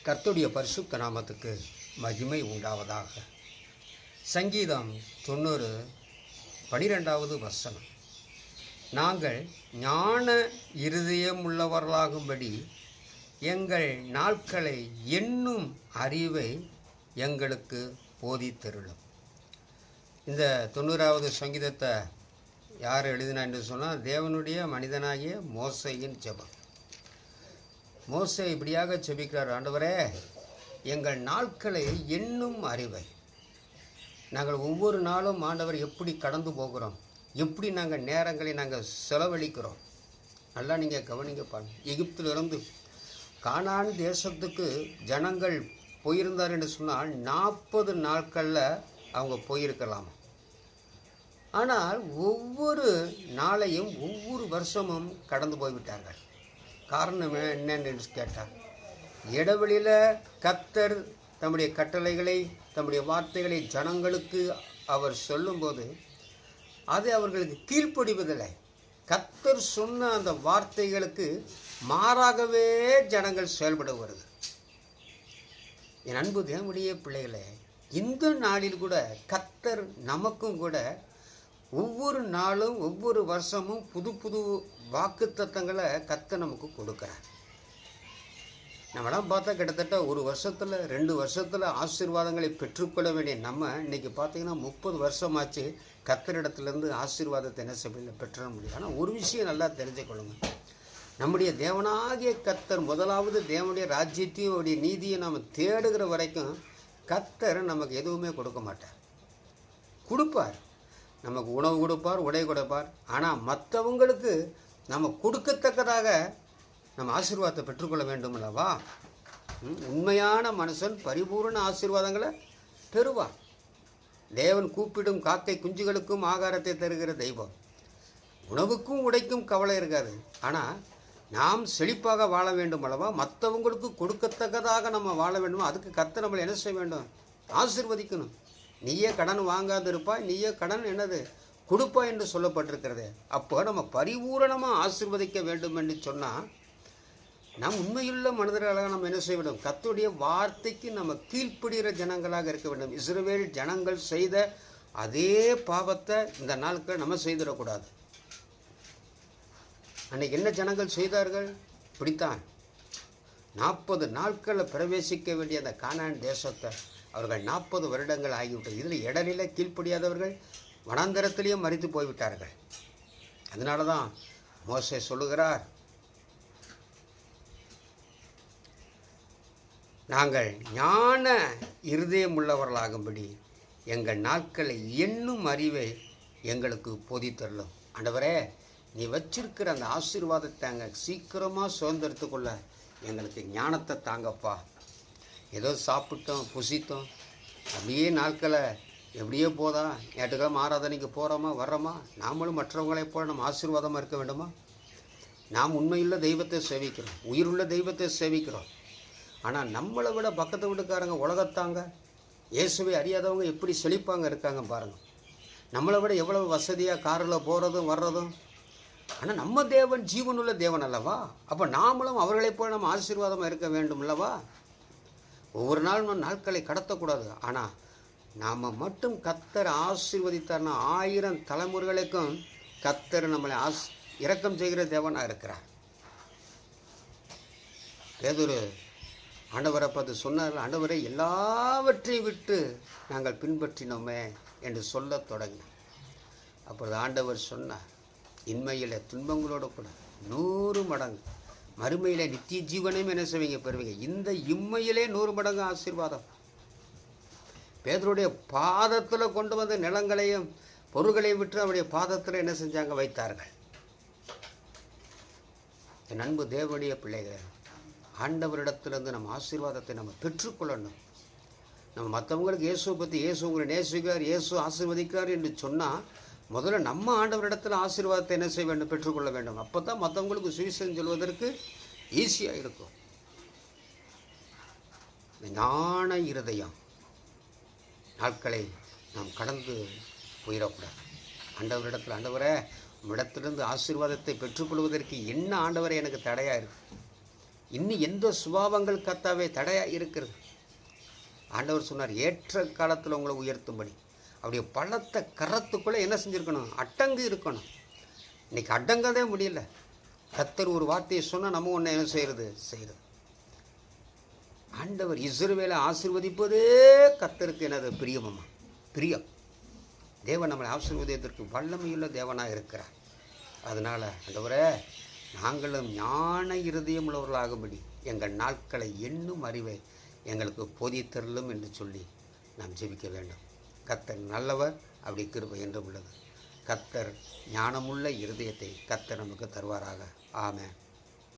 கர்த்துடைய பரிசுத்த நாமத்துக்கு மகிமை உண்டாவதாக. சங்கீதம் தொண்ணூறு பனிரெண்டாவது வசனம். நாங்கள் ஞான இருதயம் உள்ளவர்களாகும்படி எங்கள் நாட்களை எண்ணும் அறிவை எங்களுக்கு போதித்தருளும். இந்த தொண்ணூறாவது சங்கீதத்தை யார் எழுதினா என்று சொன்னால் தேவனுடைய மனிதனாகிய மோசையின் ஜெபம். மோசே இப்படியாக செபிக்கிறார் ஆண்டவரே எங்கள் நாட்களை எண்ணும் அறிவை. நாங்கள் ஒவ்வொரு நாளும் ஆண்டவர் எப்படி கடந்து போகிறோம் எப்படி நாங்கள் நேரங்களை நாங்கள் செலவழிக்கிறோம் நல்லா நீங்கள் கவனிங்க பாருங்க. எகிப்திலிருந்து கானான் தேசத்துக்கு ஜனங்கள் போயிருந்தார் என்று சொன்னால் நாற்பது நாட்களில் அவங்க போயிருக்கலாம். ஆனால் ஒவ்வொரு நாளையும் ஒவ்வொரு வருஷமும் கடந்து போய்விட்டார்கள். காரணம் என்னன்னு கேட்டார். இடைவெளியில் கத்தர் தம்முடைய கட்டளைகளை தம்முடைய வார்த்தைகளை ஜனங்களுக்கு அவர் சொல்லும்போது அது அவர்களுக்கு கீழ்ப்படிவதில்லை. கத்தர் சொன்ன அந்த வார்த்தைகளுக்கு மாறாகவே ஜனங்கள் செயல்பட வருது. என் அன்பு தேவனுடைய பிள்ளைகளே இந்த நாளில் கூட கத்தர் நமக்கும் கூட ஒவ்வொரு நாளும் ஒவ்வொரு வருஷமும் புது புது வாக்கு தத்தங்களை கத்த நமக்கு கொடுக்குறார். நம்மளாம் பார்த்தா கிட்டத்தட்ட ஒரு வருஷத்தில் ரெண்டு வருஷத்தில் ஆசீர்வாதங்களை பெற்றுக்கொள்ள வேண்டிய நம்ம இன்றைக்கி பார்த்தீங்கன்னா முப்பது வருஷமாச்சு கத்தரிடத்துலேருந்து ஆசீர்வாதத்தை என்ன செய்ய பெற்ற முடியும். ஆனால் ஒரு விஷயம் நல்லா தெரிஞ்சுக்கொள்ளுங்க. நம்முடைய தேவனாகிய கத்தர் முதலாவது தேவனுடைய ராஜ்யத்தையும் அவருடைய நீதியை நாம் தேடுகிற வரைக்கும் கத்தர் நமக்கு எதுவுமே கொடுக்க மாட்டார். கொடுப்பார். நமக்கு உணவு கொடுப்பார் உடை கொடுப்பார். ஆனால் மற்றவங்களுக்கு நம்ம கொடுக்கத்தக்கதாக நம்ம ஆசீர்வாதத்தை பெற்றுக்கொள்ள வேண்டும் அல்லவா? உண்மையான மனுஷன் பரிபூரண ஆசீர்வாதங்களை பெறுவான். தேவன் கூப்பிடும் காக்கை குஞ்சுகளுக்கும் ஆகாரத்தை தருகிற தெய்வம். உணவுக்கும் உடைக்கும் கவலை இருக்காது. ஆனால் நாம் செழிப்பாக வாழ வேண்டும் அல்லவா? மற்றவங்களுக்கு கொடுக்கத்தக்கதாக நம்ம வாழ வேண்டும்? அதுக்கு கற்று நம்மளை என்ன செய்ய வேண்டும்? ஆசீர்வதிக்கணும். நீயே கடன் வாங்காது இருப்பாய் நீயே கடன் என்னது? கொடுப்பா என்று சொல்லப்பட்டிருக்கிறது. அப்போ நம்ம பரிபூரணமாக ஆசிர்வதிக்க வேண்டும் என்று சொன்னால் நாம் உண்மையுள்ள மனிதர்களாக நம்ம என்ன செய்ய வேண்டும்? கத்துடைய வார்த்தைக்கு நம்ம கீழ்ப்படுகிற ஜனங்களாக இருக்க வேண்டும். இஸ்ரவேல் ஜனங்கள் செய்த அதே பாவத்தை இந்த நாட்கள் நம்ம செய்திடக்கூடாது. அன்னைக்கு என்ன ஜனங்கள் செய்தார்கள்? இப்படித்தான். நாற்பது நாட்களில் பிரவேசிக்க வேண்டிய அந்த கானான் தேசத்தை அவர்கள் நாற்பது வருடங்கள் ஆகிவிட்டது. இதில் இடநிலை கீழ்ப்படியாதவர்கள் வனாந்தரத்திலையும் மறித்து போய்விட்டார்கள். அதனால தான் மோசை சொல்லுகிறார் நாங்கள் ஞான இருதயம் உள்ளவர்களாகும்படி எங்கள் நாட்களை எண்ணும் அறிவை எங்களுக்கு போதித்தரலும் ஆண்டவரே நீ வச்சிருக்கிற அந்த ஆசீர்வாதத்தை அங்கே சீக்கிரமாக சுதந்திரத்து கொள்ள எங்களுக்கு ஞானத்தை தாங்கப்பா. ஏதோ சாப்பிட்டோம் புசித்தோம் அப்படியே நாட்களை எப்படியோ போதா? நேற்றுக்கிழமை ஆராதனைக்கு போகிறோமா வர்றோமா? நாமளும் மற்றவங்களைப் போல நம்ம ஆசீர்வாதமாக இருக்க வேண்டுமா? நாம் உண்மையுள்ள தெய்வத்தை சேவிக்கிறோம் உயிருள்ள தெய்வத்தை சேவிக்கிறோம். ஆனால் நம்மளை விட பக்கத்து வீட்டுக்காரங்க உலகத்தாங்க இயேசுவை அறியாதவங்க எப்படி செழிப்பாங்க இருக்காங்க பாருங்கள் நம்மளை விட எவ்வளவு வசதியாக காரில் போகிறதும் வர்றதும். ஆனால் நம்ம தேவன் ஜீவனுள்ள தேவன் அல்லவா? அப்போ நாமளும் அவர்களைப் போல நம்ம ஆசீர்வாதமாக இருக்க வேண்டும் அல்லவா? ஒவ்வொரு நாளும் நாட்களை கடத்தக்கூடாது. ஆனால் நாம் மட்டும் கத்தர் ஆசீர்வதித்தார்னா ஆயிரம் தலைமுறைகளுக்கும் கத்தர் நம்மளை ஆஸ் இரக்கம் செய்கிற தேவனாக இருக்கிறார். ஏதொரு ஆண்டவரை பார்த்து சொன்னார் ஆண்டவரை எல்லாவற்றையும் விட்டு நாங்கள் பின்பற்றினோமே என்று சொல்லத் தொடங்கினார். அப்பொழுது ஆண்டவர் சொன்னார் இன்மையில் துன்பங்களோட கூட நூறு மடங்கு மறுமையில் நித்திய ஜீவனையும் என்ன செய்வீங்க? பெறுவீங்க. இந்த இம்மையிலே நூறு மடங்கு ஆசீர்வாதம். பேதருடைய பாதத்தில் கொண்டு வந்த நிலங்களையும் பொருள்களையும் விட்டு அவருடைய பாதத்தில் என்ன செஞ்சாங்க? வைத்தார்கள். என் அன்பு தேவனுடைய பிள்ளைகளே ஆண்டவரிடத்திலிருந்து நம்ம ஆசீர்வாதத்தை நம்ம பெற்றுக்கொள்ளணும். நம்ம மற்றவங்களுக்கு இயேசுவை பற்றி இயேசு உங்களை நேசிக்கிறார் இயேசு ஆசீர்வதிக்கிறார் என்று சொன்னால் முதல்ல நம்ம ஆண்டவரிடத்தில் ஆசீர்வாதத்தை என்ன செய்ய வேண்டும்? பெற்றுக்கொள்ள வேண்டும். அப்போ தான் மற்றவங்களுக்கு சுவிசேஷம் சொல்வதற்கு ஈஸியாக இருக்கும். ஞான இருதயம். நாட்களை நாம் கடந்து போயிடக்கூடாது. ஆண்டவரிடத்தில் ஆண்டவரே உம்மிடத்திலிருந்து ஆசீர்வாதத்தை பெற்றுக்கொள்வதற்கு என்ன ஆண்டவரை எனக்கு தடையாக இருக்குது இன்னும் எந்த சுபாவங்கள் கத்தாவே தடையாக இருக்கிறது? ஆண்டவர் சொன்னார் ஏற்ற காலத்தில் உங்களை உயர்த்தும்படி. அப்படியே பழத்தை கரத்துக்குள்ளே என்ன செஞ்சுருக்கணும்? அட்டங்கு இருக்கணும். இன்றைக்கி அடங்கதே முடியல. கத்தர் ஒரு வார்த்தையை சொன்னால் நம்ம ஒன்று என்ன செய்கிறது செய்கிறது ஆண்டவர் இஸ்ரவேலை ஆசிர்வதிப்பதே கத்தருக்கு எனது பிரியமம்மா. பிரியம். தேவன் நம்மளை ஆசீர்வதிப்பதற்கு வல்லமையுள்ள தேவனாக இருக்கிறார். அதனால் ஆண்டவரே நாங்களும் ஞான இருதயம் உள்ளவர்களாகும்படி எங்கள் நாட்களை எண்ணும் அறிவை எங்களுக்கு போதித்தரலும் என்று சொல்லி நாம் ஜெபிக்க வேண்டும். கத்தர் நல்லவர் அப்படி கிருபை என்று உள்ளது. கத்தர் ஞானமுள்ள இருதயத்தை கத்தர் நமக்கு தருவாராக. ஆமென்.